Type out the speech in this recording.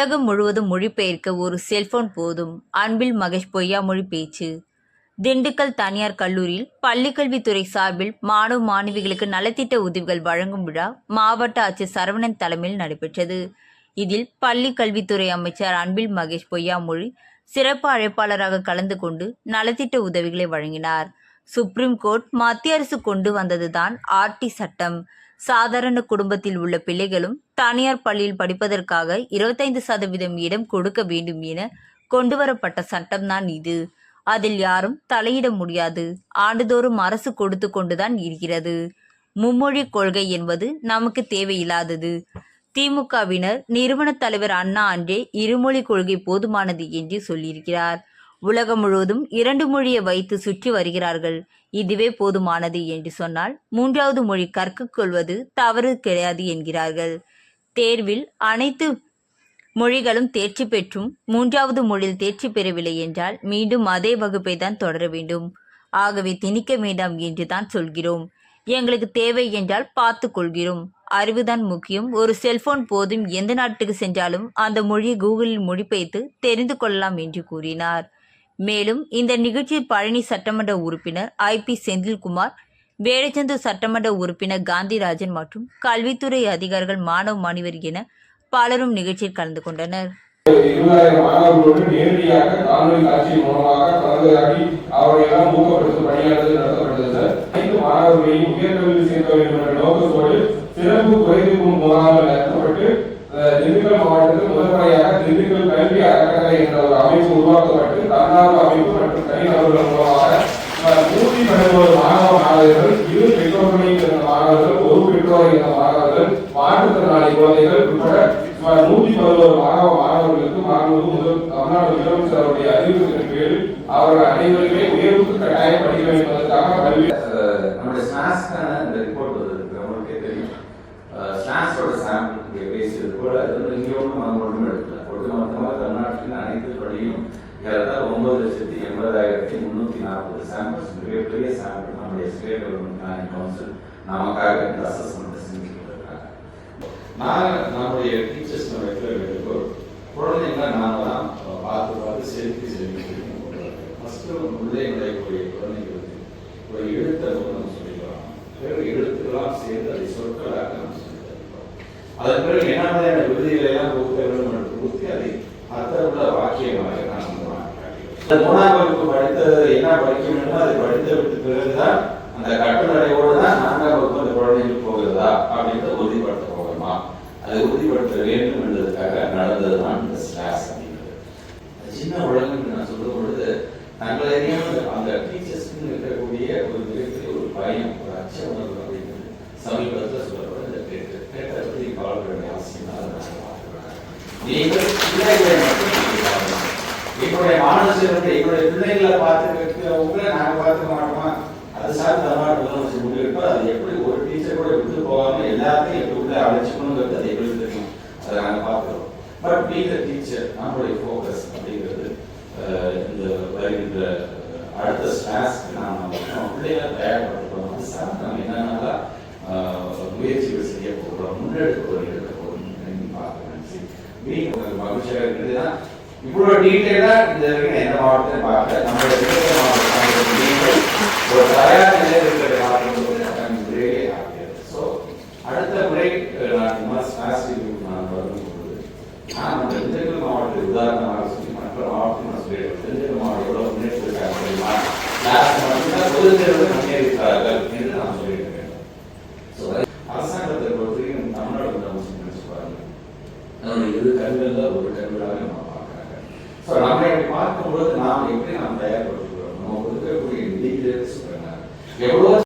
உலகம் முழுவதும் மொழிபெயர்க்க ஒரு செல்போன் போதும். அன்பில் மகேஷ் பொய்யாமொழி பேச்சு திண்டுக்கல் தனியார் கல்லூரியில் பள்ளிக்கல்வித்துறை சார்பில் மாணவ மாணவிகளுக்கு நலத்திட்ட உதவிகள் வழங்கும் விழா மாவட்ட ஆட்சியர் சரவணன் தலைமையில் நடைபெற்றது. இதில் பள்ளி கல்வித்துறை அமைச்சர் அன்பில் மகேஷ் பொய்யாமொழி சிறப்பு அழைப்பாளராக கலந்து கொண்டு நலத்திட்ட உதவிகளை வழங்கினார். சுப்ரீம் கோர்ட் மத்திய அரசு கொண்டு வந்ததுதான் ஆர்டி சட்டம். சாதாரண குடும்பத்தில் உள்ள பிள்ளைகளும் தனியார் பள்ளியில் படிப்பதற்காக இருபத்தைந்து சதவீதம் இடம் கொடுக்க வேண்டும் என கொண்டுவரப்பட்ட சட்டம்தான் இது. அதில் யாரும் தலையிட முடியாது. ஆண்டுதோறும் அரசு கொடுத்து கொண்டுதான் இருக்கிறது. மும்மொழி கொள்கை என்பது நமக்கு தேவையில்லாதது. திமுகவினர் நிறுவன தலைவர் அண்ணா அன்றே இருமொழி கொள்கை போதுமானது என்று சொல்லியிருக்கிறார். உலகம் முழுவதும் இரண்டு மொழியை வைத்து சுற்றி வருகிறார்கள். இதுவே போதுமானது என்று சொன்னால் மூன்றாவது மொழி கற்றுக்கொள்வது தவறு கிடையாது என்கிறார்கள். தேர்வில் அனைத்து மொழிகளும் தேர்ச்சி பெற்றும் மூன்றாவது மொழியில் தேர்ச்சி பெறவில்லை என்றால் மீண்டும் அதே வகுப்பை தான் தொடர வேண்டும். ஆகவே திணிக்க வேண்டாம் என்று தான் சொல்கிறோம். எங்களுக்கு தேவை என்றால் பார்த்து கொள்கிறோம். அறிவுதான் முக்கியம். ஒரு செல்போன் போதும் எந்த நாட்டுக்கு சென்றாலும் அந்த மொழியை கூகுளில் மொழிபெயர்த்து தெரிந்து கொள்ளலாம் என்று கூறினார். மேலும் இந்த நிகழ்ச்சியில் பழனி சட்டமன்ற உறுப்பினர் ஐ பி செந்தில்குமார் வேடச்சந்து சட்டமன்ற உறுப்பினர் காந்திராஜன் மற்றும் கல்வித்துறை அதிகாரிகள் மாணவ மாணவர் என பலரும் நிகழ்ச்சியில் கலந்து கொண்டனர். இருபதாயிரம் மாணவர்களோடு நேரடியாக காணொலி காட்சி மூலமாக கலந்துரையாடி அவர்களை எல்லாம் ஊக்கப்படுத்தும் பணியானது நடத்தப்பட்டது. சார் மாணவர்களையும் உயர்கல்வியில் சேர்க்க வேண்டும் என்ற நோக்கத்தோடு சிறப்பு குறைதீர்க்கும் முகாம் நடத்தப்பட்டு அஹ், திண்டுக்கல் மாவட்டத்தில் முதன்முறையாக திண்டுக்கல் கல்வி அறக்கட்டளை என்ற ஒரு அமைப்பு உருவாக்கப்பட்டு தன்னார்வ அமைப்பு மற்றும் தனிநபர்கள் மூலமாக அஹ், நூற்றி பதினோரு மாணவ மாணவர்கள் இரு பெற்றோர்களை சேர்ந்த மாணவர்கள் ஒரு பெற்றோரை சேர்ந்த மாணவர்கள் மாற்றுத்திறனாளி குழந்தைகள் உட்பட சுமார் நூற்றி பதினோரு மாணவ மாணவர்களுக்கு மாணவர்கள் முதல் தமிழ்நாடு முதலமைச்சர் அவருடைய அறிவுறுத்தின் பேரில் அவர்கள் அனைவருமே உயர்வுக்கு கட்டாயம் படிக்க வேண்டும் என்பதற்காக கல்வி நம்முடைய ஸ்நாக்ஸ்க்கான இந்த ரிப்போர்ட் வந்திருக்கு. நம்மளுக்கே தெரியும். ஸ்நாக்ஸோட சாம்பிள் இங்கே பேசியது போல இங்கே ஒன்றும் அங்கே ஒன்றும் எடுக்கல. ஒட்டுமொத்தமாக தமிழ்நாட்டின் அனைத்து பள்ளியும் ஏறத்தாழ ஒன்பது லட்சத்தி எண்பதாயிரத்தி முந்நூற்றி நாற்பது சாம்பிள்ஸ் மிகப்பெரிய சாம்பிள் நம்முடைய ஸ்டேட் கவர்மெண்ட் பிளானிங் கவுன்சில் நமக்காக இந்த அசஸ்மெண்ட் செஞ்சுட்டு இருக்காங்க நாங்கள் நம்முடைய டீச்சர்ஸ் நம்ம எவ்வளோ வேண்டுகோள் குழந்தைங்களை நாங்கள் தான் பார்த்து பார்த்து செலுத்தி செலுத்தி ஃபஸ்ட்டு உள்ளே நுழையக்கூடிய குழந்தைங்களுக்கு ஒரு எழுத்தை நம்ம சொல்லிக்கிறோம் பிறகு எழுத்துக்கெல்லாம் சேர்ந்து அதை சொற்களாக நம்ம சொல்லி தருகிறோம் அதன் பிறகு என்ன மாதிரியான விருதுகளை எல்லாம் கொடுக்க வேண்டும் என்று கொடுத்து அதை அர்த்தமுள்ள வாக்கியமாக இந்த மூணாம் வகுப்பு படித்து என்ன படிக்கணும்னா வேண்டுமோ அதை படித்து விட்டு பிறகுதான் அந்த கட்டுநடையோடு தான் நான்காம் வகுப்பு அந்த குழந்தைகள் போகிறதா அப்படின்றத உறுதிப்படுத்த போகிறோமா அதை உறுதிப்படுத்த வேண்டும் என்பதற்காக நடந்ததுதான் இந்த ஸ்லாஸ் அப்படின்றது. சின்ன உலகம் நான் சொல்லும் பொழுது தங்களை அந்த டீச்சர்ஸ்க்கு இருக்கக்கூடிய ஒரு விதத்தில் ஒரு பயம் ஒரு அச்ச உணர்வு அப்படிங்கிறது சமீபத்தில் சொல்லப்படும். இந்த கேட்டு கேட்ட பற்றி கவலை வேண்டிய அவசியம் நீங்கள் பிள்ளைகளை மட்டும் நீங்கள் பாருங்க. என்னுடைய மாணவ செல்வத்தை என்னுடைய பிள்ளைகளை பார்த்துக்கிறதுக்கு உங்களை நாங்கள் பார்த்துக்க மாட்டோமா? அது சார் தமிழ்நாடு முதலமைச்சர் முடிவெடுப்போம். அது எப்படி ஒரு டீச்சர் கூட விட்டு போகாம எல்லாத்தையும் எப்படி உள்ள அழைச்சிக்கணுங்கிறது அது எப்படி தெரியும். அதை நாங்கள் பார்க்குறோம் பட் பி த டீச்சர் நம்மளுடைய ஃபோக்கஸ் அப்படிங்கிறது இந்த வருகின்ற அடுத்த ஸ்டாஸ்க்கு நாம் பிள்ளைகளை தயார்படுத்துகிறோம் அது சார் நம்ம என்னென்னலாம் முயற்சிகள் செய்ய போகிறோம் முன்னெடுக்க போகிறோம் பார்க்க நினைச்சு பார்க்குறேன் சரி வீட்டு மகிழ்ச்சியாக இவ்வளோ டீட்டெயிலாக இந்த வரைக்கும் எந்த மாவட்டத்தையும் பார்க்கல. நம்மளுடைய திண்டுக்கல் மாவட்டம் ஒரு தயார் நிலையில் இருக்கிற மாவட்டம் really அடுத்த முறை நான் நான் வரும்போது நான் நம்ம திண்டுக்கல் மாவட்டத்தை உதாரணமாக சொல்லி மற்ற மாவட்டம் நான் சொல்லிடுவேன் திண்டுக்கல் மாவட்டம் எவ்வளவு முன்னேற்றிருக்காங்க தெரியுமா? லாஸ்ட் மட்டும்தான் பொது தேர்வில் முன்னேறிட்டார்கள் என்று நான் சொல்லியிருக்கேன் ஸோ அரசாங்கத்தை பொறுத்தவரைக்கும் தமிழ்நாடு முதலமைச்சர் நினைச்சு பாருங்க. நம்முடைய இரு கண்களில் ஒரு கண்களாக நம்ம ஸோ நம்ம இப்படி பார்க்கும்போது நாம் எப்படி நாம் தயார்படுத்துகிறோம்? நம்ம கொடுக்கக்கூடிய நிதிகளை சொல்றாங்க எவ்வளோ